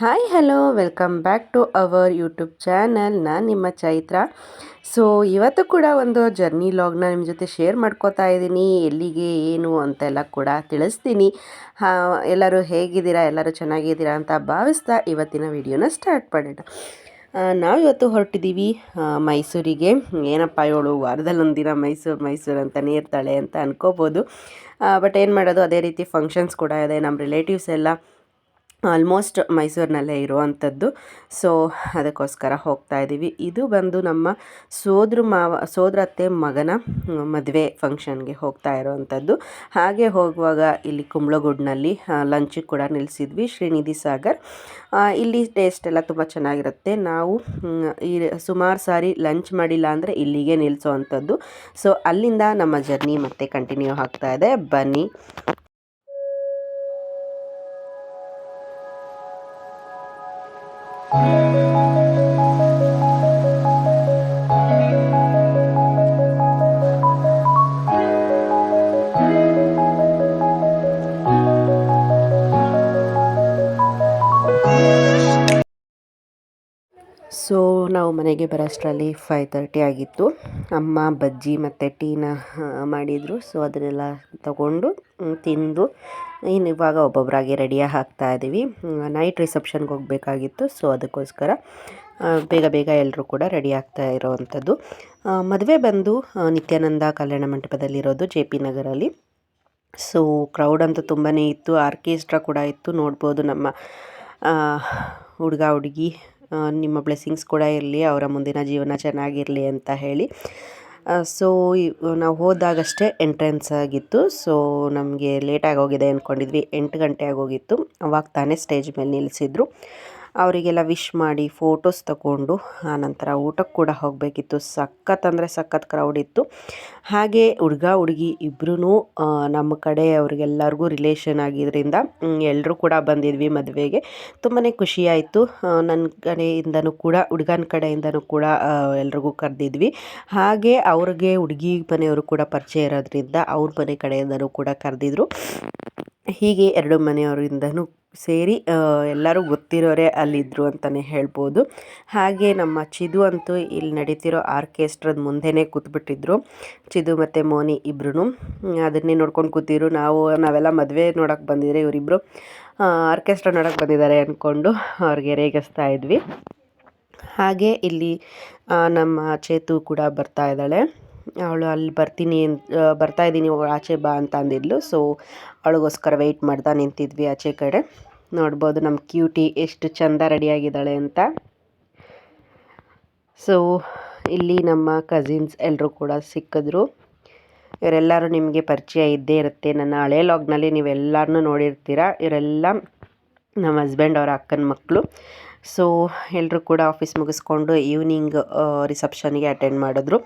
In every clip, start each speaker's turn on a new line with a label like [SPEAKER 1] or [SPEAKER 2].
[SPEAKER 1] Hi hello welcome back to our YouTube channel ನಾನು ನಿಮ್ಮ Chaitra. So ಇವತ್ತು ಕೂಡ ಒಂದು ಜರ್ನಿ ಲಾಗ್ನ ನಿಮ್ಮ ಜೊತೆ ಶೇರ್ ಮಾಡ್ಕೋತಾ ಇದ್ದೀನಿ. ಎಲ್ಲಿಗೆ, ಏನು ಅಂತೆಲ್ಲ ಕೂಡ ತಿಳಿಸ್ತೀನಿ. ಎಲ್ಲರೂ ಹೇಗಿದ್ದೀರಾ, ಎಲ್ಲರೂ ಚೆನ್ನಾಗಿದ್ದೀರಾ ಅಂತ ಭಾವಿಸ್ತಾ ಇವತ್ತಿನ ವಿಡಿಯೋನ ಸ್ಟಾರ್ಟ್ ಮಾಡೋಣ. ನಾವು ಇವತ್ತು ಹೊರಟಿದ್ದೀವಿ ಮೈಸೂರಿಗೆ. ಏನಪ್ಪ ಇವಳು, ವಾರದಲ್ಲಿ ಒಂದಿನ ಮೈಸೂರು ಮೈಸೂರು ಅಂತಲೇ ಇರ್ತಾಳೆ ಅಂತ ಅನ್ಕೋಬೋದು. ಬಟ್ ಏನು ಮಾಡೋದು, ಅದೇ ರೀತಿ ಫಂಕ್ಷನ್ಸ್ ಕೂಡ ಇದೆ. ನಮ್ಮ ರಿಲೇಟಿವ್ಸ್ ಎಲ್ಲ ಆಲ್ಮೋಸ್ಟ್ ಮೈಸೂರಿನಲ್ಲೇ ಇರುವಂಥದ್ದು. ಸೊ ಅದಕ್ಕೋಸ್ಕರ ಹೋಗ್ತಾ ಇದ್ದೀವಿ. ಇದು ಬಂದು ನಮ್ಮ ಸೋದ್ರ ಮಾವ ಸೋದರತ್ತೆ ಮಗನ ಮದುವೆ ಫಂಕ್ಷನ್ಗೆ ಹೋಗ್ತಾ ಇರುವಂಥದ್ದು. ಹಾಗೆ ಹೋಗುವಾಗ ಇಲ್ಲಿ ಕುಂಬ್ಳಗುಡ್ನಲ್ಲಿ ಲಂಚಿಗೆ ಕೂಡ ನಿಲ್ಲಿಸಿದ್ವಿ ಶ್ರೀನಿಧಿ ಸಾಗರ್. ಇಲ್ಲಿ ಟೇಸ್ಟ್ ಎಲ್ಲ ತುಂಬ ಚೆನ್ನಾಗಿರುತ್ತೆ. ನಾವು ಈ ಸುಮಾರು ಸಾರಿ ಲಂಚ್ ಮಾಡಿಲ್ಲ ಅಂದರೆ ಇಲ್ಲಿಗೆ ನಿಲ್ಲಿಸೋ ಅಂಥದ್ದು ಸೊ ಅಲ್ಲಿಂದ ನಮ್ಮ ಜರ್ನಿ ಮತ್ತೆ ಕಂಟಿನ್ಯೂ ಆಗ್ತಾ ಇದೆ. ಬನ್ನಿ. Thank you. ಮನೆಗೆ ಬರೋಷ್ಟರಲ್ಲಿ ಫೈವ್ ತರ್ಟಿ ಆಗಿತ್ತು. ಅಮ್ಮ, ಬಜ್ಜಿ ಮತ್ತು ಟೀನ ಮಾಡಿದರು. ಸೊ ಅದನ್ನೆಲ್ಲ ತಗೊಂಡು ತಿಂದು ಇನ್ನು ಇವಾಗ ಒಬ್ಬೊಬ್ಬರಾಗಿ ರೆಡಿಯಾಗಿ ಹಾಕ್ತಾ ಇದ್ದೀವಿ ನೈಟ್ ರಿಸೆಪ್ಷನ್ಗೆ ಹೋಗಬೇಕಾಗಿತ್ತು. ಸೊ ಅದಕ್ಕೋಸ್ಕರ ಬೇಗ ಬೇಗ ಎಲ್ಲರೂ ಕೂಡ ರೆಡಿ ಆಗ್ತಾ ಇರೋವಂಥದ್ದು. ಮದುವೆ ಬಂದು ನಿತ್ಯಾನಂದ ಕಲ್ಯಾಣ ಮಂಟಪದಲ್ಲಿರೋದು ಜೆ ಪಿ ನಗರಲ್ಲಿ. ಸೊ ಕ್ರೌಡ್ ಅಂತೂ ತುಂಬಾ ಇತ್ತು. ಆರ್ಕೆಸ್ಟ್ರಾ ಕೂಡ ಇತ್ತು. ನೋಡ್ಬೋದು ನಮ್ಮ ಹುಡುಗ, ಹುಡುಗಿ ನಿಮ್ಮ ಬ್ಲೆಸ್ಸಿಂಗ್ಸ್ ಕೂಡ ಇರಲಿ, ಅವರ ಮುಂದಿನ ಜೀವನ ಚೆನ್ನಾಗಿರಲಿ ಅಂತ ಹೇಳಿ. ಸೊ ನಾವು ಹೋದಾಗಷ್ಟೇ ಎಂಟ್ರೆನ್ಸ್ ಆಗಿತ್ತು. ಸೊ ನಮಗೆ ಲೇಟಾಗಿ ಹೋಗಿದೆ ಅಂದ್ಕೊಂಡಿದ್ವಿ ಎಂಟು ಗಂಟೆ ಆಗೋಗಿತ್ತು. ಅವಾಗ ತಾನೇ ಸ್ಟೇಜ್ ಮೇಲೆ ನಿಲ್ಲಿಸಿದ್ರು ಅವರಿಗೆಲ್ಲ ವಿಶ್ ಮಾಡಿ ಫೋಟೋಸ್ ತಗೊಂಡು, ಆನಂತರ ಊಟಕ್ಕೆ ಕೂಡ ಹೋಗಬೇಕಿತ್ತು. ಸಖತ್ ಅಂದರೆ ಸಖತ್ ಕ್ರೌಡ್ ಇತ್ತು. ಹಾಗೆ ಹುಡುಗ, ಹುಡುಗಿ ಇಬ್ಬರೂ ನಮ್ಮ ಕಡೆ ಅವ್ರಿಗೆಲ್ಲರಿಗೂ ರಿಲೇಷನ್ ಆಗಿದ್ದರಿಂದ ಎಲ್ಲರೂ ಕೂಡ ಬಂದಿದ್ವಿ ಮದುವೆಗೆ. ತುಂಬಾ ಖುಷಿಯಾಯಿತು. ನನ್ನ ಕಡೆಯಿಂದನೂ ಕೂಡ, ಹುಡುಗನ ಕಡೆಯಿಂದನೂ ಕೂಡ ಎಲ್ರಿಗೂ ಕರೆದಿದ್ವಿ. ಹಾಗೆ ಅವ್ರಿಗೆ ಹುಡುಗಿ ಮನೆಯವರು ಕೂಡ ಪರಿಚಯ ಇರೋದ್ರಿಂದ ಅವ್ರ ಮನೆ ಕಡೆಯಿಂದನೂ ಕೂಡ ಕರೆದಿದ್ರು. ಹೀಗೆ ಎರಡು ಮನೆಯವರಿಂದನೂ ಸೇರಿ ಎಲ್ಲರೂ ಗೊತ್ತಿರೋರೇ ಅಲ್ಲಿದ್ದರು ಅಂತಲೇ ಹೇಳ್ಬೋದು. ಹಾಗೆ ನಮ್ಮ ಚಿದು ಅಂತೂ ಇಲ್ಲಿ ನಡೀತಿರೋ ಆರ್ಕೆಸ್ಟ್ರದ ಮುಂದೆನೇ ಕೂತ್ಬಿಟ್ಟಿದ್ರು. ಚಿದು ಮತ್ತು ಮೋನಿ ಇಬ್ರು ಅದನ್ನೇ ನೋಡ್ಕೊಂಡು ಕೂತಿದ್ರು. ನಾವು, ನಾವೆಲ್ಲ ಮದುವೆ ನೋಡೋಕೆ ಬಂದಿದ್ರೆ ಇವರಿಬ್ಬರು ಆರ್ಕೆಸ್ಟ್ರಾ ನೋಡೋಕೆ ಬಂದಿದ್ದಾರೆ ಅಂದ್ಕೊಂಡು ಅವ್ರಿಗೆ ರೇಗಿಸ್ತಾ ಇದ್ವಿ. ಹಾಗೆ ಇಲ್ಲಿ ನಮ್ಮ ಚೇತು ಕೂಡ ಬರ್ತಾ ಇದ್ದಾಳೆ. ಅವಳು ಅಲ್ಲಿ ಬರ್ತೀನಿ ಬರ್ತಾ ಇದ್ದೀನಿ ಆಚೆ ಬಾ ಅಂತ ಅಂದಿದ್ಲು. ಸೊ ಅವಳಿಗೋಸ್ಕರ ವೆಯ್ಟ್ ಮಾಡ್ತಾ ನಿಂತಿದ್ವಿ ಆಚೆ ಕಡೆ. ನೋಡ್ಬೋದು ನಮ್ಮ ಕ್ಯೂಟಿ ಎಷ್ಟು ಚೆಂದ ರೆಡಿಯಾಗಿದ್ದಾಳೆ ಅಂತ. ಸೊ ಇಲ್ಲಿ ನಮ್ಮ ಕಸಿನ್ಸ್ ಎಲ್ಲರೂ ಕೂಡ ಸಿಕ್ಕಿದ್ರು. ಇವರೆಲ್ಲರೂ ನಿಮಗೆ ಪರಿಚಯ ಇದ್ದೇ ಇರುತ್ತೆ. ನನ್ನ ಹಳೆ ಲಾಗ್ನಲ್ಲಿ ನೀವೆಲ್ಲರನ್ನೂ ನೋಡಿರ್ತೀರ. ಇವರೆಲ್ಲ ನಮ್ಮ ಹಸ್ಬೆಂಡ್ ಅವರ ಅಕ್ಕನ ಮಕ್ಕಳು ಸೊ ಎಲ್ಲರೂ ಕೂಡ ಆಫೀಸ್ ಮುಗಿಸ್ಕೊಂಡು ಈವ್ನಿಂಗ್ ರಿಸೆಪ್ಷನ್ಗೆ ಅಟೆಂಡ್ ಮಾಡಿದ್ರು.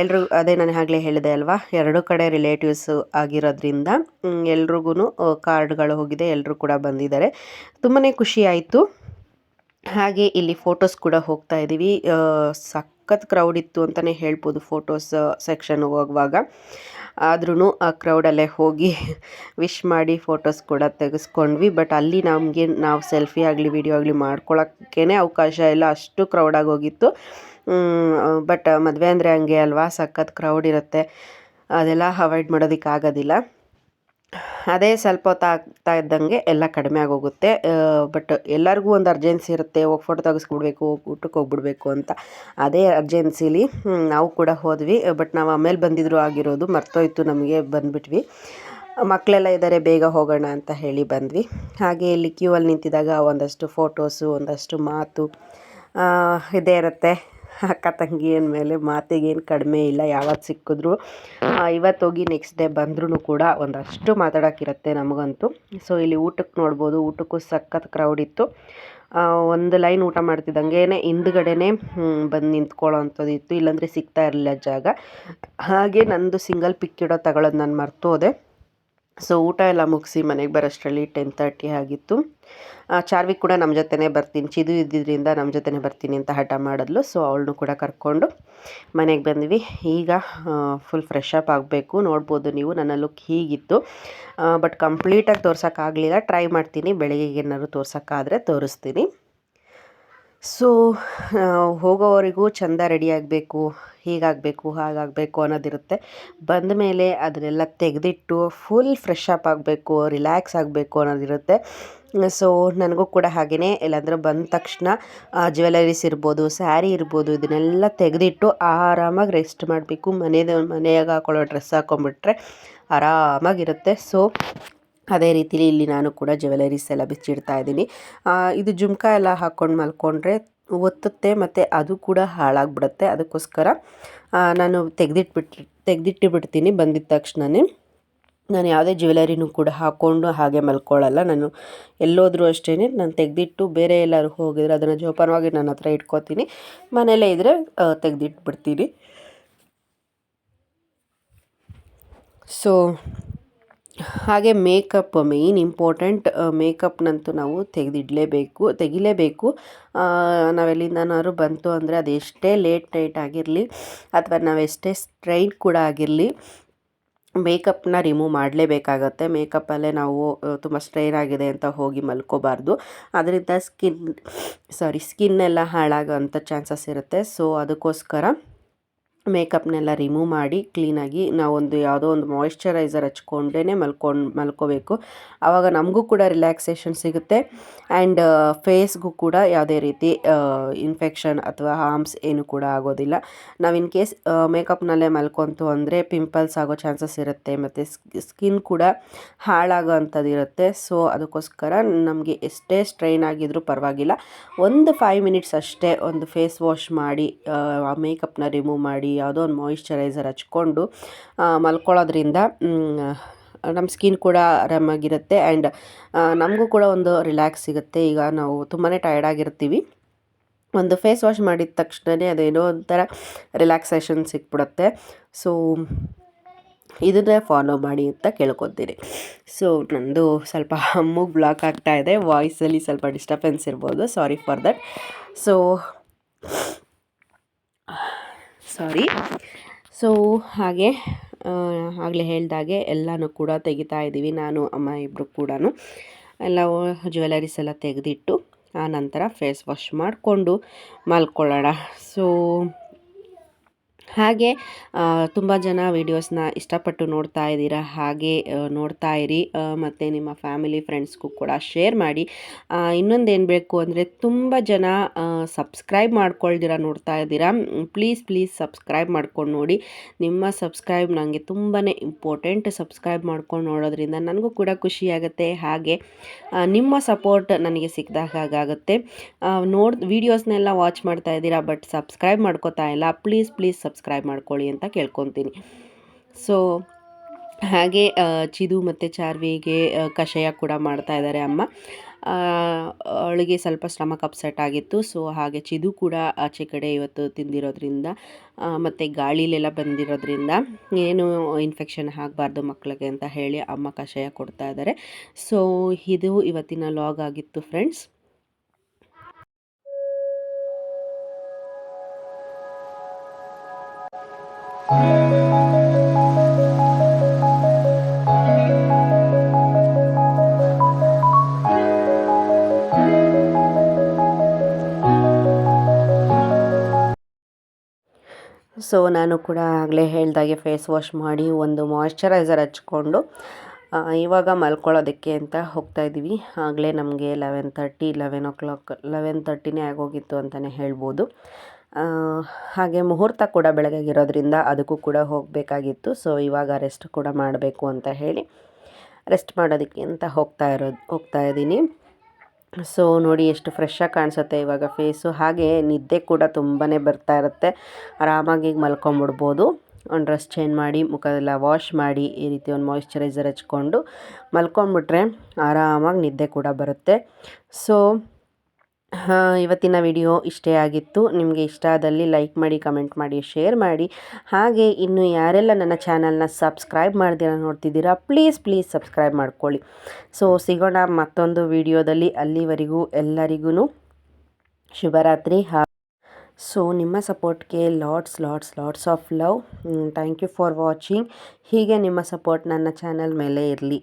[SPEAKER 1] ಎಲ್ಲರೂ ಅದೇ ನಾನು ಆಗಲೇ ಹೇಳಿದೆ ಅಲ್ವಾ? ಎರಡೂ ಕಡೆ ರಿಲೇಟಿವ್ಸ್ ಆಗಿರೋದ್ರಿಂದ ಎಲ್ರಿಗೂ ಕಾರ್ಡ್ಗಳು ಹೋಗಿದೆ ಎಲ್ಲರೂ ಕೂಡ ಬಂದಿದ್ದಾರೆ. ತುಂಬಾ ಖುಷಿ ಆಯಿತು. ಹಾಗೆ ಇಲ್ಲಿ ಫೋಟೋಸ್ ಕೂಡ ಹೋಗ್ತಾ ಇದ್ದೀವಿ. ಸಖತ್ ಕ್ರೌಡ್ ಇತ್ತು ಅಂತಲೇ ಹೇಳ್ಬೋದು ಫೋಟೋಸ್ ಸೆಕ್ಷನ್ ಹೋಗುವಾಗ. ಆದ್ರೂ ಆ ಕ್ರೌಡಲ್ಲೇ ಹೋಗಿ ವಿಶ್ ಮಾಡಿ ಫೋಟೋಸ್ ಕೂಡ ತೆಗೆಸ್ಕೊಂಡ್ವಿ. ಬಟ್ ಅಲ್ಲಿ ನಮಗೆ ನಾವು ಸೆಲ್ಫಿ ಆಗಲಿ ವಿಡಿಯೋ ಆಗಲಿ ಮಾಡ್ಕೊಳ್ಳೋಕ್ಕೇ ಅವಕಾಶ ಇಲ್ಲ. ಅಷ್ಟು ಕ್ರೌಡಾಗಿ ಹೋಗಿತ್ತು. ಬಟ್ ಮದುವೆ ಅಂದರೆ ಹಂಗೆ ಅಲ್ವಾ? ಸಖತ್ ಕ್ರೌಡ್ ಇರುತ್ತೆ. ಅದೆಲ್ಲ ಅವಾಯ್ಡ್ ಮಾಡೋದಕ್ಕಾಗೋದಿಲ್ಲ. ಅದೇ ಸ್ವಲ್ಪ ಹೊತ್ತು ಆಗ್ತಾ ಇದ್ದಂಗೆ ಎಲ್ಲ ಕಡಿಮೆ ಆಗೋಗುತ್ತೆ. ಬಟ್ ಎಲ್ಲರಿಗೂ ಒಂದು ಅರ್ಜೆನ್ಸಿ ಇರುತ್ತೆ. ಹೋಗಿ ಫೋಟೋ ತೆಗೆಸ್ಕೊಡ್ಬೇಕು, ಊಟಕ್ಕೆ ಹೋಗ್ಬಿಡ್ಬೇಕು ಅಂತ. ಅದೇ ಅರ್ಜೆನ್ಸಿಲಿ ನಾವು ಕೂಡ ಹೋದ್ವಿ. ಬಟ್ ನಾವು ಆಮೇಲೆ ಬಂದಿದ್ರು ಆಗಿರೋದು ಮರ್ತೋಯ್ತು ನಮಗೆ ಬಂದುಬಿಟ್ವಿ. ಮಕ್ಕಳೆಲ್ಲ ಇದ್ದಾರೆ ಬೇಗ ಹೋಗೋಣ ಅಂತ ಹೇಳಿ ಬಂದ್ವಿ. ಹಾಗೆ ಇಲ್ಲಿ ಕ್ಯೂ ಅಲ್ಲಿ ನಿಂತಿದ್ದಾಗ ಒಂದಷ್ಟು ಫೋಟೋಸು ಒಂದಷ್ಟು ಮಾತು ಇದೇ ಇರುತ್ತೆ. ಅಕ್ಕ ತಂಗಿ ಅಂದಮೇಲೆ ಮಾತಿಗೇನು ಕಡಿಮೆ ಇಲ್ಲ ಯಾವತ್ತು ಸಿಕ್ಕಿದ್ರು ಇವತ್ತು ಹೋಗಿ ನೆಕ್ಸ್ಟ್ ಡೇ ಬಂದ್ರೂ ಕೂಡ ಒಂದಷ್ಟು ಮಾತಾಡೋಕ್ಕಿರುತ್ತೆ ನಮಗಂತೂ. ಸೊ ಇಲ್ಲಿ ಊಟಕ್ಕೆ ನೋಡ್ಬೋದು, ಊಟಕ್ಕೂ ಸಖತ್ ಕ್ರೌಡ್ ಇತ್ತು. ಒಂದು ಲೈನ್ ಊಟ ಮಾಡ್ತಿದ್ದಂಗೆ ಹಿಂದ್ಗಡೆನೆ ಬಂದು ನಿಂತ್ಕೊಳ್ಳೋ ಅಂಥದ್ದು ಇತ್ತು. ಇಲ್ಲಾಂದರೆ ಸಿಗ್ತಾ ಇರಲಿಲ್ಲ ಜಾಗ. ಹಾಗೆ ನಂದು ಸಿಂಗಲ್ ಪಿಕ್ ಇಡೋ ತಗೊಳ್ಳೋದು ನಾನು ಮರ್ತೋದೆ. ಸೊ ಊಟ ಎಲ್ಲ ಮುಗಿಸಿ ಮನೆಗೆ ಬರೋಷ್ಟರಲ್ಲಿ ಟೆನ್ ತರ್ಟಿ ಆಗಿತ್ತು. ಚಾರ್ವಿಕ್ ಚಾರ್ವಿ ಕೂಡ ನಮ್ಮ ಜೊತೆನೇ ಬರ್ತೀನಿ. ಚಿದು ಇದ್ದಿದ್ದರಿಂದ ನಮ್ಮ ಜೊತೆನೇ ಬರ್ತೀನಿ ಅಂತ ಹಠ ಮಾಡಿದ್ಲು. ಸೊ ಅವಳನ್ನು ಕೂಡ ಕರ್ಕೊಂಡು ಮನೆಗೆ ಬಂದ್ವಿ. ಈಗ ಫುಲ್ ಫ್ರೆಶ್ ಅಪ್ ಆಗಬೇಕು. ನೋಡ್ಬೋದು ನೀವು ನನ್ನ ಲುಕ್ ಹೀಗಿತ್ತು. ಬಟ್ ಕಂಪ್ಲೀಟಾಗಿ ತೋರ್ಸೋಕ್ಕಾಗಲಿಲ್ಲ. ಟ್ರೈ ಮಾಡ್ತೀನಿ. ಬೆಳಗ್ಗೆಗೆ ಏನಾದ್ರು ತೋರ್ಸೋಕ್ಕಾದರೆ ತೋರಿಸ್ತೀನಿ. ಸೊ ಹೋಗೋವರೆಗೂ ಚೆಂದ ರೆಡಿ ಆಗಬೇಕು, ಹೀಗಾಗಬೇಕು, ಹಾಗಾಗಬೇಕು ಅನ್ನೋದಿರುತ್ತೆ. ಬಂದ ಮೇಲೆ ಅದನ್ನೆಲ್ಲ ತೆಗೆದಿಟ್ಟು ಫುಲ್ ಫ್ರೆಶ್ ಅಪ್ ಆಗಬೇಕು ರಿಲ್ಯಾಕ್ಸ್ ಆಗಬೇಕು ಅನ್ನೋದಿರುತ್ತೆ. ಸೊ ನನಗೂ ಕೂಡ ಹಾಗೆಯೇ ಇಲ್ಲಾಂದರೆ ಬಂದ ತಕ್ಷಣ ಜ್ಯುವೆಲರೀಸ್ ಇರ್ಬೋದು ಸ್ಯಾರಿ ಇರ್ಬೋದು, ಇದನ್ನೆಲ್ಲ ತೆಗೆದಿಟ್ಟು ಆರಾಮಾಗಿ ರೆಸ್ಟ್ ಮಾಡಬೇಕು. ಮನೆಯದ ಮನೆಯಾಗ ಹಾಕೊಳ್ಳೋ ಡ್ರೆಸ್ ಹಾಕೊಂಡ್ಬಿಟ್ರೆ ಆರಾಮಾಗಿರುತ್ತೆ. ಸೊ ಅದೇ ರೀತಿಲಿ ಇಲ್ಲಿ ನಾನು ಕೂಡ ಜ್ಯುವೆಲರೀಸ್ ಎಲ್ಲ ಬಿಚ್ಚಿಡ್ತಾ ಇದ್ದೀನಿ. ಇದು ಜುಮ್ಕಾ ಎಲ್ಲ ಹಾಕ್ಕೊಂಡು ಮಲ್ಕೊಂಡ್ರೆ ಒತ್ತುತ್ತೆ ಮತ್ತು ಅದು ಕೂಡ ಹಾಳಾಗ್ಬಿಡುತ್ತೆ. ಅದಕ್ಕೋಸ್ಕರ ನಾನು ತೆಗೆದಿಟ್ಬಿಟ್ಟು ತೆಗೆದಿಟ್ಟು ಬಿಡ್ತೀನಿ ಬಂದಿದ್ದ ತಕ್ಷಣವೇ ನಾನು ಯಾವುದೇ ಜ್ಯುವೆಲರಿನೂ ಕೂಡ ಹಾಕ್ಕೊಂಡು ಹಾಗೆ ಮಲ್ಕೊಳ್ಳಲ್ಲ. ನಾನು ಎಲ್ಲೋದ್ರೂ ಅಷ್ಟೇ ನಾನು ತೆಗೆದಿಟ್ಟು ಬೇರೆ ಎಲ್ಲರೂ ಹೋಗಿದ್ರೆ ಅದನ್ನು ಜೋಪಾನವಾಗಿ ನನ್ನ ಹತ್ರ ಇಟ್ಕೋತೀನಿ. ಮನೇಲೇ ಇದ್ದರೆ ತೆಗೆದಿಟ್ಬಿಡ್ತೀನಿ. ಸೊ ಹಾಗೆ ಮೇಕಪ್ ಮೇಯ್ನ್ ಇಂಪಾರ್ಟೆಂಟ್ ಮೇಕಪ್ನಂತೂ ನಾವು ತೆಗೆದಿಡಲೇಬೇಕು, ತೆಗಿಲೇಬೇಕು. ನಾವೆಲ್ಲಿಂದನಾದ್ರು ಬಂತು ಅಂದರೆ ಅದೆಷ್ಟೇ ಲೇಟ್ ನೈಟ್ ಆಗಿರಲಿ ಅಥವಾ ನಾವೆಷ್ಟೇ ಸ್ಟ್ರೈಟ್ ಕೂಡ ಆಗಿರಲಿ ಮೇಕಪ್ನ ರಿಮೂವ್ ಮಾಡಲೇಬೇಕಾಗತ್ತೆ. ಮೇಕಪ್ಪಲ್ಲೇ ನಾವು ತುಂಬ ಸ್ಟ್ರೈನ್ ಆಗಿದೆ ಅಂತ ಹೋಗಿ ಮಲ್ಕೋಬಾರ್ದು. ಅದರಿಂದ ಸ್ಕಿನ್ ಸಾರಿ ಸ್ಕಿನ್ನೆಲ್ಲ ಹಾಳಾಗೋ ಹಾಳಾಗೋಂಥ ಚಾನ್ಸಸ್ ಇರುತ್ತೆ. ಸೊ ಅದಕ್ಕೋಸ್ಕರ ಮೇಕಪ್ನೆಲ್ಲ ರಿಮೂವ್ ಮಾಡಿ ಕ್ಲೀನಾಗಿ ನಾವೊಂದು ಯಾವುದೋ ಒಂದು ಮಾಯಿಶ್ಚರೈಸರ್ ಹಚ್ಕೊಂಡೇ ಮಲ್ಕೊಂಡು ಮಲ್ಕೋಬೇಕು. ಆವಾಗ ನಮಗೂ ಕೂಡ ರಿಲ್ಯಾಕ್ಸೇಷನ್ ಸಿಗುತ್ತೆ. ಆ್ಯಂಡ್ ಫೇಸ್ಗೂ ಕೂಡ ಯಾವುದೇ ರೀತಿ ಇನ್ಫೆಕ್ಷನ್ ಅಥವಾ ಹಾರ್ಮ್ಸ್ ಏನು ಕೂಡ ಆಗೋದಿಲ್ಲ. ನಾವು ಇನ್ ಕೇಸ್ ಮೇಕಪ್ನಲ್ಲೇ ಮಲ್ಕೊಂತು ಅಂದರೆ ಪಿಂಪಲ್ಸ್ ಆಗೋ ಚಾನ್ಸಸ್ ಇರುತ್ತೆ. ಮತ್ತು ಸ್ಕಿನ್ ಕೂಡ ಹಾಳಾಗೋ ಅಂಥದ್ದು ಇರುತ್ತೆ. ಸೊ, ಅದಕ್ಕೋಸ್ಕರ ನಮಗೆ ಎಷ್ಟೇ ಸ್ಟ್ರೈನ್ ಆಗಿದ್ರೂ ಪರವಾಗಿಲ್ಲ. ಒಂದು ಫೈವ್ ಮಿನಿಟ್ಸ್ ಅಷ್ಟೇ ಒಂದು ಫೇಸ್ ವಾಶ್ ಮಾಡಿ ಮೇಕಪ್ನ ರಿಮೂವ್ ಮಾಡಿ ಯಾವುದೋ ಒಂದು ಮಾಯಿಶ್ಚರೈಸರ್ ಹಚ್ಕೊಂಡು ಮಲ್ಕೊಳ್ಳೋದ್ರಿಂದ ನಮ್ಮ ಸ್ಕಿನ್ ಕೂಡ ಆರಾಮಾಗಿರುತ್ತೆ ಆ್ಯಂಡ್ ನಮಗೂ ಕೂಡ ಒಂದು ರಿಲ್ಯಾಕ್ಸ್ ಸಿಗುತ್ತೆ. ಈಗ ನಾವು ತುಂಬಾ ಟಯರ್ಡ್ ಆಗಿರ್ತೀವಿ. ಒಂದು ಫೇಸ್ ವಾಶ್ ಮಾಡಿದ ತಕ್ಷಣವೇ ಅದೇನೋ ಒಂಥರ ರಿಲ್ಯಾಕ್ಸೇಷನ್ ಸಿಕ್ಬಿಡುತ್ತೆ. ಸೊ ಇದನ್ನೇ ಫಾಲೋ ಮಾಡಿ ಅಂತ ಕೇಳ್ಕೊತೀನಿ. ಸೊ ನಂದು ಸ್ವಲ್ಪ ಮೂಗ್ ಬ್ಲಾಕ್ ಆಗ್ತಾ ಇದೆ. ವಾಯ್ಸಲ್ಲಿ ಸ್ವಲ್ಪ ಡಿಸ್ಟರ್ಬೆನ್ಸ್ ಇರ್ಬೋದು. Sorry for that so sorry. So ಹಾಗೆ ಆಗಲೇ ಹೇಳ್ದಾಗೆ ಎಲ್ಲನೂ ಕೂಡ ತೆಗಿತಾ ಇದ್ದೀವಿ, ನಾನು, ಅಮ್ಮ ಇಬ್ಬರು ಕೂಡ ಎಲ್ಲ ಜ್ಯುವೆಲರೀಸ್ ಎಲ್ಲ ತೆಗೆದಿಟ್ಟು, ಆ ನಂತರ ಫೇಸ್ ವಾಶ್ ಮಾಡಿಕೊಂಡು ಮಲ್ಕೊಳ್ಳೋಣ. ಸೊ ಹಾಗೆ ತುಂಬ ಜನ ವೀಡಿಯೋಸ್ನ ಇಷ್ಟಪಟ್ಟು ನೋಡ್ತಾ ಇದ್ದೀರಾ, ಹಾಗೆ ನೋಡ್ತಾ ಇರಿ. ಮತ್ತು ನಿಮ್ಮ ಫ್ಯಾಮಿಲಿ ಫ್ರೆಂಡ್ಸ್ಗೂ ಕೂಡ ಶೇರ್ ಮಾಡಿ. ಇನ್ನೊಂದು ಏನು ಬೇಕು ಅಂದರೆ ತುಂಬ ಜನ ಸಬ್ಸ್ಕ್ರೈಬ್ ಮಾಡ್ಕೊಳ್ದಿರ ನೋಡ್ತಾ ಇದ್ದೀರಾ. ಪ್ಲೀಸ್ ಪ್ಲೀಸ್ ಸಬ್ಸ್ಕ್ರೈಬ್ ಮಾಡ್ಕೊಂಡು ನೋಡಿ. ನಿಮ್ಮ ಸಬ್ಸ್ಕ್ರೈಬ್ ನನಗೆ ತುಂಬಾ ಇಂಪಾರ್ಟೆಂಟ್ ಸಬ್ಸ್ಕ್ರೈಬ್ ಮಾಡ್ಕೊಂಡು ನೋಡೋದ್ರಿಂದ ನನಗೂ ಕೂಡ ಖುಷಿಯಾಗುತ್ತೆ ಹಾಗೆ ನಿಮ್ಮ ಸಪೋರ್ಟ್ ನನಗೆ ಸಿಕ್ಕಿದಾಗ ಹಾಗಾಗುತ್ತೆ ನೋಡ್ ವೀಡಿಯೋಸ್ನೆಲ್ಲ ವಾಚ್ ಮಾಡ್ತಾ ಇದ್ದೀರಾ ಬಟ್ ಸಬ್ಸ್ಕ್ರೈಬ್ ಮಾಡ್ಕೋತಾ ಇಲ್ಲ. ಪ್ಲೀಸ್ ಪ್ಲೀಸ್ ಸಬ್ಸ್ಕ್ರೈಬ್ ಮಾಡ್ಕೊಳ್ಳಿ ಅಂತ ಕೇಳ್ಕೊತೀನಿ. ಸೊ ಹಾಗೆ ಚಿದು ಮತ್ತು ಚಾರ್ವಿಗೆ ಕಷಾಯ ಕೂಡ ಮಾಡ್ತಾ ಇದ್ದಾರೆ ಅಮ್ಮ. ಅವಳಿಗೆ ಸ್ವಲ್ಪ ಸ್ಟಮಕ್ ಅಪ್ಸೆಟ್ ಆಗಿತ್ತು. ಸೊ ಹಾಗೆ ಚಿದು ಕೂಡ ಆಚೆ ಕಡೆ ಇವತ್ತು ತಿಂದಿರೋದ್ರಿಂದ ಮತ್ತು ಗಾಳಿಲೆಲ್ಲ ಬಂದಿರೋದ್ರಿಂದ ಏನು ಇನ್ಫೆಕ್ಷನ್ ಆಗಬಾರ್ದು ಮಕ್ಕಳಿಗೆ ಅಂತ ಹೇಳಿ ಅಮ್ಮ ಕಷಾಯ ಕೊಡ್ತಾ ಇದ್ದಾರೆ. ಸೊ ಇದು ಇವತ್ತಿನ ಲಾಗ್ ಆಗಿತ್ತು ಫ್ರೆಂಡ್ಸ್ ಸೊ ನಾನು ಕೂಡ ಆಗಲೇ ಹೇಳ್ದಾಗೆ ಫೇಸ್ ವಾಶ್ ಮಾಡಿ ಒಂದು ಮಾಯ್ಶ್ಚರೈಸರ್ ಹಚ್ಕೊಂಡು ಇವಾಗ ಮಲ್ಕೊಳ್ಳೋದಕ್ಕೆ ಅಂತ ಹೋಗ್ತಾ ಇದ್ದೀವಿ. ಆಗಲೇ ನಮಗೆ eleven thirty eleven o'clock eleven ತರ್ಟಿನೇ ಆಗೋಗಿತ್ತು ಅಂತಲೇ ಹೇಳ್ಬೋದು. ಹಾಗೆ ಮುಹೂರ್ತ ಕೂಡ ಬೆಳಗಾಗಿರೋದ್ರಿಂದ ಅದಕ್ಕೂ ಕೂಡ ಹೋಗಬೇಕಾಗಿತ್ತು. ಸೊ ಇವಾಗ ರೆಸ್ಟ್ ಕೂಡ ಮಾಡಬೇಕು ಅಂತ ಹೇಳಿ ರೆಸ್ಟ್ ಮಾಡೋದಕ್ಕೆ ಅಂತ ಹೋಗ್ತಾ ಇರೋದು, ಹೋಗ್ತಾ ಇದ್ದೀನಿ. ಸೊ ನೋಡಿ ಎಷ್ಟು ಫ್ರೆಶ್ಶಾಗಿ ಕಾಣಿಸುತ್ತೆ ಇವಾಗ ಫೇಸು ಹಾಗೆ ನಿದ್ದೆ ಕೂಡ ತುಂಬಾ ಬರ್ತಾ ಇರುತ್ತೆ. ಆರಾಮಾಗಿ ಮಲ್ಕೊಂಬಿಡ್ಬೋದು. ಒಂದು ಡ್ರೆಸ್ ಚೇಂಜ್ ಮಾಡಿ ಮುಖ ಎಲ್ಲ ವಾಶ್ ಮಾಡಿ, ಈ ರೀತಿ ಒಂದು ಮಾಯಿಶ್ಚರೈಸರ್ ಹಚ್ಕೊಂಡು ಮಲ್ಕೊಂಬಿಟ್ರೆ ಆರಾಮಾಗಿ ನಿದ್ದೆ ಕೂಡ ಬರುತ್ತೆ. ಸೊ ಇವತ್ತಿನ ವಿಡಿಯೋ ಇಷ್ಟೇ ಆಗಿತ್ತು. ನಿಮಗೆ ಇಷ್ಟ ಆದಲ್ಲಿ ಲೈಕ್ ಮಾಡಿ, ಕಮೆಂಟ್ ಮಾಡಿ, ಶೇರ್ ಮಾಡಿ. ಹಾಗೆ ಇನ್ನು ಯಾರೆಲ್ಲ ನನ್ನ ಚಾನಲ್ನ ಸಬ್ಸ್ಕ್ರೈಬ್ ಮಾಡ್ದಿರ ನೋಡ್ತಿದ್ದೀರಾ, ಪ್ಲೀಸ್ ಪ್ಲೀಸ್ ಸಬ್ಸ್ಕ್ರೈಬ್ ಮಾಡ್ಕೊಳ್ಳಿ. ಸೊ, ಸಿಗೋಣ ಮತ್ತೊಂದು ವಿಡಿಯೋದಲ್ಲಿ. ಅಲ್ಲಿವರೆಗೂ ಎಲ್ಲರಿಗೂ ಶುಭರಾತ್ರಿ. ಹಾ, ಸೊ, ನಿಮ್ಮ ಸಪೋರ್ಟ್ಗೆ lots lots lots of love thank you for watching ಹೀಗೆ ನಿಮ್ಮ ಸಪೋರ್ಟ್ ನನ್ನ ಚಾನಲ್ ಮೇಲೆ ಇರಲಿ.